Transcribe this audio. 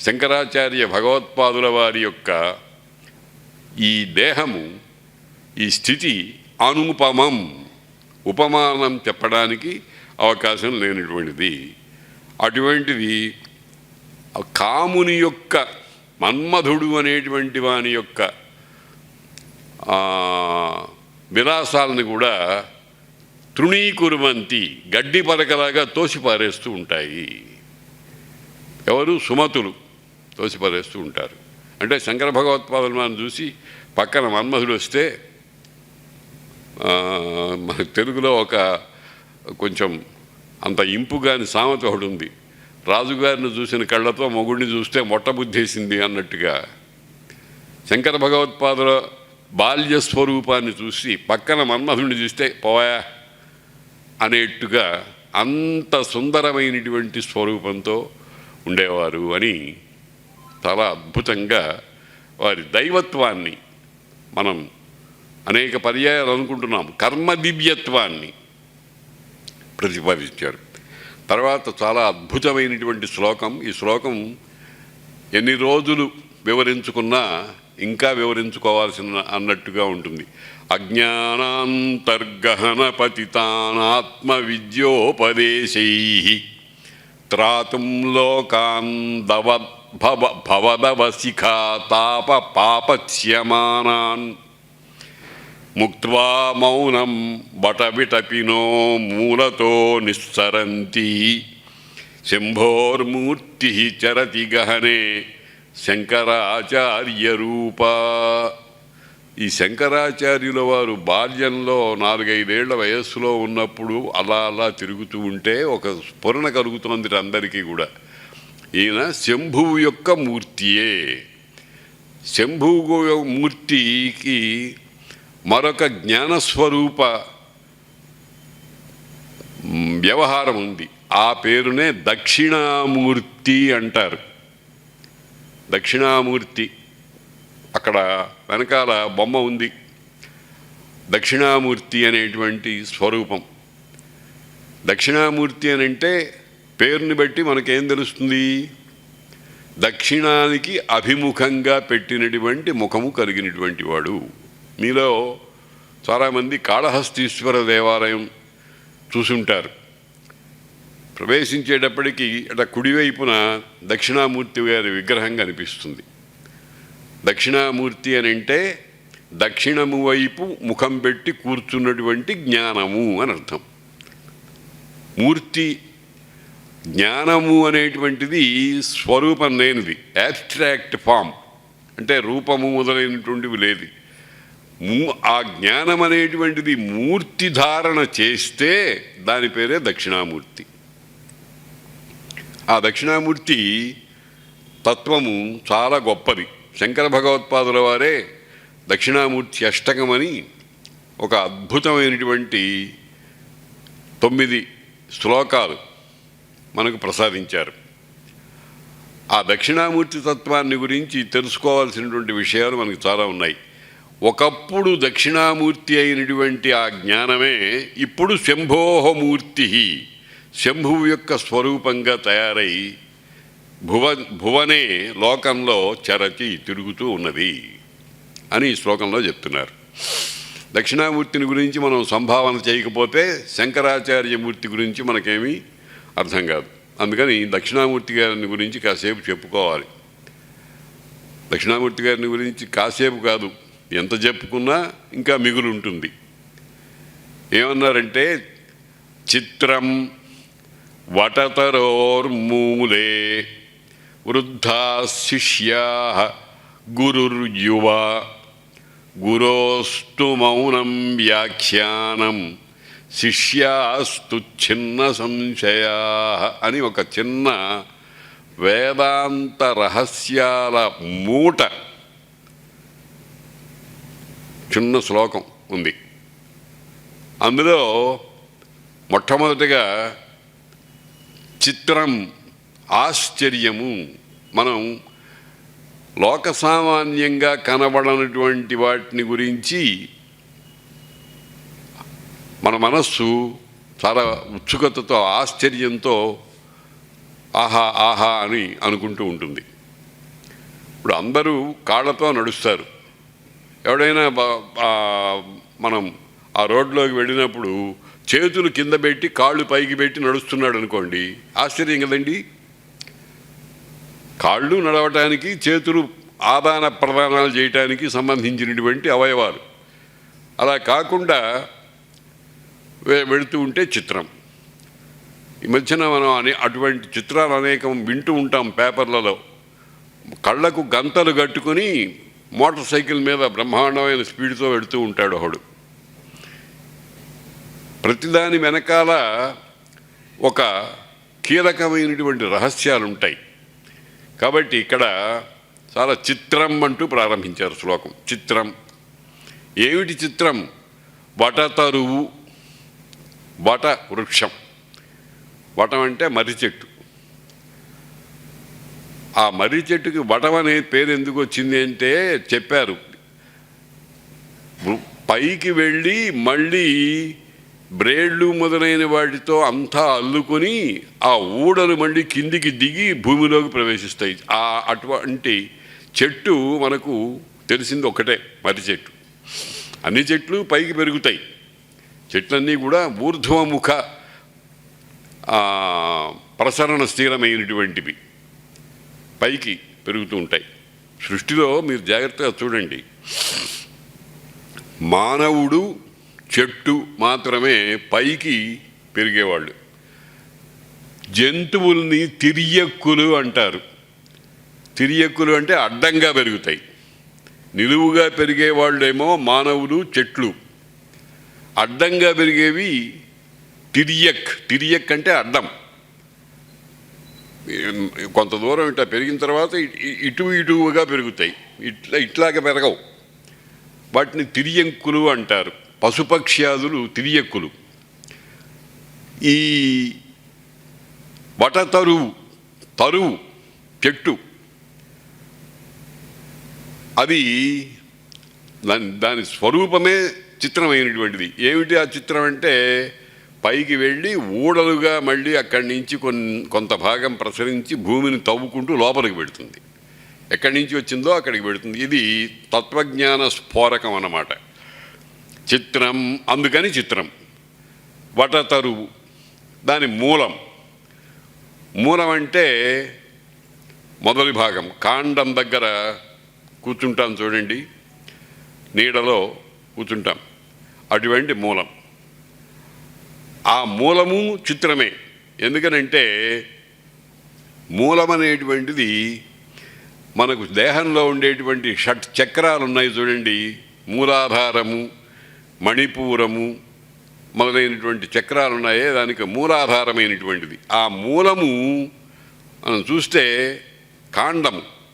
శంకరాచార్య భగవత్పాదుల వారి యొక్క ఈ దేహము ఈ స్థితి అనుపమం ఉపమానం చెప్పడానికి అవకాశం లేనటువంటిది. అటువంటిది కాముని యొక్క మన్మధుడు అనేటువంటి వాని యొక్క విలాసాలను కూడా తృణీకురువంతి గడ్డి పలకలాగా తోసిపారేస్తూ ఉంటాయి. ఎవరు? సుమతులు. తోసిపారేస్తూ ఉంటారు. అంటే శంకర భగవత్పాదులు మనం చూసి పక్కన మన్మధుడు వస్తే మన తెలుగులో ఒక కొంచెం అంత ఇంపుగాని సామెత ఒకటి ఉంది. రాజుగారిని చూసిన కళ్ళతో మొగుడిని చూస్తే మొట్టబుద్ధేసింది అన్నట్టుగా. శంకర భగవత్పాదుల బాల్య స్వరూపాన్ని చూసి పక్కన మన్మధుడిని చూస్తే పోయా అనేట్టుగా అంత సుందరమైనటువంటి స్వరూపంతో ఉండేవారు అని చాలా అద్భుతంగా వారి దైవత్వాన్ని మనం అనేక పర్యాయాలు అనుకుంటున్నాం. కర్మ దివ్యత్వాన్ని ప్రతిపాదించారు. తర్వాత చాలా అద్భుతమైనటువంటి శ్లోకం. ఈ శ్లోకం ఎన్ని రోజులు వివరించుకున్నా ఇంకా వివరించుకోవాల్సిన అన్నట్టుగా ఉంటుంది. అజ్ఞానాంతర్గహన పతితానాత్మ విద్యోపదేశై త్రాతుం లోకాన్ భవ భవదవశిఖా తాప పాపత్స్యమానాన్ ముక్త్వా మౌనం బటవిటపినో మూలతో నిస్సరంతి శంభోర్మూర్తి చరతి గహనే శంకరాచార్య రూప ఈ శంకరాచార్యుల వారు బాల్యంలో నాలుగైదేళ్ళ వయస్సులో ఉన్నప్పుడు అలా అలా తిరుగుతూ ఉంటే ఒక స్ఫురణ కలుగుతోంది అందరికీ కూడా. ఈయన శంభువు యొక్క మూర్తియే. శంభువు మూర్తికి మరొక జ్ఞానస్వరూప వ్యవహారం ఉంది. ఆ పేరునే దక్షిణామూర్తి అంటారు. దక్షిణామూర్తి అక్కడ వెనకాల బొమ్మ ఉంది. దక్షిణామూర్తి అనేటువంటి స్వరూపం. దక్షిణామూర్తి అని అంటే పేరుని బట్టి మనకేం తెలుస్తుంది? దక్షిణానికి అభిముఖంగా పెట్టినటువంటి ముఖము కలిగినటువంటి వాడు. మీలో చాలామంది కాళహస్తీశ్వర దేవాలయం చూసుంటారు. ప్రవేశించేటప్పటికి అట కుడివైపున దక్షిణామూర్తి గారి విగ్రహం కనిపిస్తుంది. దక్షిణామూర్తి అని అంటే దక్షిణము వైపు ముఖం పెట్టి కూర్చున్నటువంటి జ్ఞానము అని అర్థం. మూర్తి జ్ఞానము అనేటువంటిది స్వరూపం లేనిది. యాబ్స్ట్రాక్ట్ ఫామ్ అంటే రూపము మొదలైనటువంటివి లేదు మూ- ఆ జ్ఞానం అనేటువంటిది మూర్తి ధారణ చేస్తే దాని పేరే దక్షిణామూర్తి. ఆ దక్షిణామూర్తి తత్వము చాలా గొప్పది. శంకర భగవత్పాదుల వారే దక్షిణామూర్తి అష్టకమని ఒక అద్భుతమైనటువంటి తొమ్మిది శ్లోకాలు మనకు ప్రసాదించారు. ఆ దక్షిణామూర్తి తత్వాన్ని గురించి తెలుసుకోవాల్సినటువంటి విషయాలు మనకు చాలా ఉన్నాయి. ఒకప్పుడు దక్షిణామూర్తి అయినటువంటి ఆ జ్ఞానమే ఇప్పుడు శంభోహమూర్తి శంభువు యొక్క స్వరూపంగా తయారై భువ భువనే లోకంలో చరచి తిరుగుతూ ఉన్నది అని ఈ శ్లోకంలో చెప్తున్నారు. దక్షిణామూర్తిని గురించి మనం సంభావన చేయకపోతే శంకరాచార్య మూర్తి గురించి మనకేమీ అర్థం కాదు. అందుకని దక్షిణామూర్తి గారిని గురించి కాసేపు చెప్పుకోవాలి. దక్షిణామూర్తి గారిని గురించి కాసేపు కాదు ఎంత చెప్పుకున్నా ఇంకా మిగులు ఉంటుంది ఏమన్నారంటే చిత్రం వటతరోర్మూలే వృద్ధా శిష్యా గురుర్యువ గురోస్తు మౌనం వ్యాఖ్యానం శిష్యాస్తు చిన్న సంశయా అని ఒక చిన్న వేదాంత రహస్యాల మూట చిన్న శ్లోకం ఉంది. అందులో మొట్టమొదటిగా చిత్రం ఆశ్చర్యము మనం లోక సామాన్యంగా కనబడనటువంటి వాటిని గురించి మన మనస్సు చాలా ఉత్సుకతతో ఆశ్చర్యంతో ఆహా ఆహా అని అనుకుంటూ ఉంటుంది. ఇప్పుడు అందరూ కాళ్ళతో నడుస్తారు. ఎవడైనా మనం ఆ రోడ్లోకి వెళ్ళినప్పుడు చేతులు కింద పెట్టి కాళ్ళు పైకి పెట్టి నడుస్తున్నాడు అనుకోండి ఆశ్చర్యం కదండి. కాళ్ళు నడవటానికి చేతులు ఆదాన ప్రదానాలు చేయటానికి సంబంధించినటువంటి అవయవాలు. అలా కాకుండా వెళుతూ ఉంటే చిత్రం. ఈ మధ్యన మనం అనే అటువంటి చిత్రాలు అనేకం వింటూ ఉంటాం పేపర్లలో. కళ్ళకు గంతలు కట్టుకుని మోటార్ సైకిల్ మీద బ్రహ్మాండమైన స్పీడ్తో వెళుతూ ఉంటాడు ఒకడు ప్రతిదాని వెనకాల ఒక కీలకమైనటువంటి రహస్యాలు ఉంటాయి కాబట్టి ఇక్కడ చాలా చిత్రం అంటూ ప్రారంభించారు శ్లోకం. చిత్రం. ఏమిటి చిత్రం? వటతరువు వట వృక్షం వటం అంటే మర్రి చెట్టు. ఆ మర్రి చెట్టుకి వటం అనే పేరు ఎందుకు వచ్చింది అంటే చెప్పారు. పైకి వెళ్ళి మళ్ళీ బ్రేడ్లు మొదలైన వాటితో అంతా అల్లుకొని ఆ ఊడలు మళ్ళీ కిందికి దిగి భూమిలోకి ప్రవేశిస్తాయి. ఆ అటువంటి చెట్టు మనకు తెలిసింది ఒకటే మర్రి చెట్టు. అన్ని చెట్లు పైకి పెరుగుతాయి. చెట్లన్నీ కూడా ఊర్ధ్వముఖ ప్రసరణ స్థిరమైనటువంటివి. పైకి పెరుగుతూ ఉంటాయి. సృష్టిలో మీరు జాగ్రత్తగా చూడండి. మానవుడు చెట్టు మాత్రమే పైకి పెరిగేవాళ్ళు. జంతువుల్ని తిరియక్కులు అంటారు. తిరియక్కులు అంటే అడ్డంగా పెరుగుతాయి. నిలువుగా పెరిగేవాళ్ళేమో మానవులు చెట్లు. అడ్డంగా పెరిగేవి తిరియక్. తిరియక్ అంటే అడ్డం. కొంత దూరం ఇట్లా పెరిగిన తర్వాత ఇటు ఇటుగా పెరుగుతాయి. ఇట్లా ఇట్లాగా పెరగవు. వాటిని తిరియంకులు అంటారు. పశుపక్ష్యాదులు తిరియక్కులు ఈ వటతరువు తరువు చెట్టు. అది దాని దాని స్వరూపమే చిత్రమైనటువంటిది. ఏమిటి ఆ చిత్రం అంటే పైకి వెళ్ళి ఊడలుగా మళ్ళీ అక్కడి నుంచి కొన్ కొంత భాగం ప్రసరించి భూమిని తవ్వుకుంటూ లోపలికి పెడుతుంది. ఎక్కడి నుంచి వచ్చిందో అక్కడికి పెడుతుంది. ఇది తత్వజ్ఞాన స్ఫోరకం అన్నమాట. చిత్రం అందుకని చిత్రం. వటతరువు దాని మూలం. మూలం అంటే మొదటి భాగం. కాండం దగ్గర కూర్చుంటాం చూడండి. నీడలో కూర్చుంటాం. అటువంటి మూలం. ఆ మూలము చిత్రమే. ఎందుకనంటే మూలం అనేటువంటిది మనకు దేహంలో ఉండేటువంటి షట్ చక్రాలు ఉన్నాయి చూడండి. మూలాధారము మణిపూరము మొదలైనటువంటి చక్రాలు ఉన్నాయే దానికి మూలాధారమైనటువంటిది. ఆ మూలము మనం చూస్తే కాండము.